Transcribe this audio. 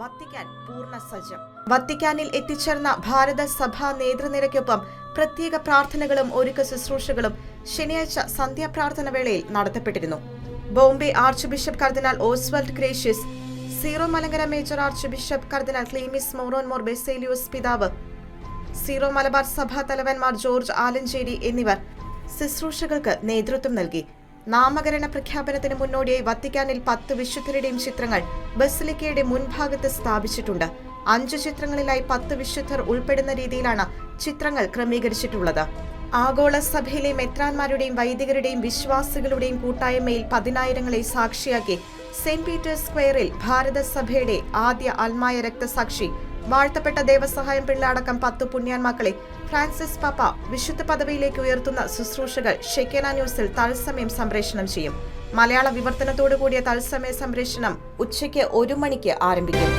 Vatican സജ്ജം. വത്തിക്കാനിൽ എത്തിച്ചേർന്ന ഭാരത സഭാ നേതൃനിരയ്ക്കൊപ്പം പ്രത്യേക പ്രാർത്ഥനകളും ഒരുക്ക ശുശ്രൂഷകളും ശനിയാഴ്ച സന്ധ്യാപ്രാർത്ഥന വേളയിൽ നടത്തപ്പെട്ടിരുന്നു. ബോംബെ ആർച്ച് ബിഷപ്പ് കർദിനാൾ Oswald Gracias zero Malankara major arch bishop കർദിനാൾ ക്ലീമിസ് മോറോൻ മോർ ബെസേലിയോസ് പിതാവ് സീറോ മലബാർ സഭാ തലവന്മാർ ജോർജ് ആലഞ്ചേരി എന്നിവർ ശുശ്രൂഷകൾക്ക് നേതൃത്വം നൽകി. നാമകരണ പ്രഖ്യാപനത്തിന് മുന്നോടിയായി വത്തിക്കാനിൽ പത്ത് വിശുദ്ധരുടെയും ചിത്രങ്ങൾ ബസിലിക്കയുടെ മുൻഭാഗത്ത് സ്ഥാപിച്ചിട്ടുണ്ട്. അഞ്ച് ചിത്രങ്ങളിലായി പത്ത് വിശുദ്ധർ ഉൾപ്പെടുന്ന രീതിയിലാണ് ചിത്രങ്ങൾ ക്രമീകരിച്ചിട്ടുള്ളത്. ആഗോള സഭയിലെ മെത്രാന്മാരുടെയും വൈദികരുടെയും വിശ്വാസികളുടെയും കൂട്ടായ്മയിൽ പതിനായിരങ്ങളെ സാക്ഷിയാക്കി സെന്റ് പീറ്റേഴ്സ് സ്ക്വയറിൽ ഭാരതസഭയുടെ ആദ്യ അൽമായ രക്തസാക്ഷി വാഴ്ത്തപ്പെട്ട ദേവസഹായം പിള്ള അടക്കം പത്ത് പുണ്യാന്മാക്കളെ ഫ്രാൻസിസ് പാപ്പ വിശുദ്ധ പദവിയിലേക്ക് ഉയർത്തുന്ന ശുശ്രൂഷകൾ ഷെക്കേന ന്യൂസിൽ തത്സമയം സംപ്രേഷണം ചെയ്യും. മലയാള വിവർത്തനത്തോടു കൂടിയ തത്സമയ സംപ്രേഷണം ഉച്ചയ്ക്ക് ഒരു മണിക്ക് ആരംഭിക്കും.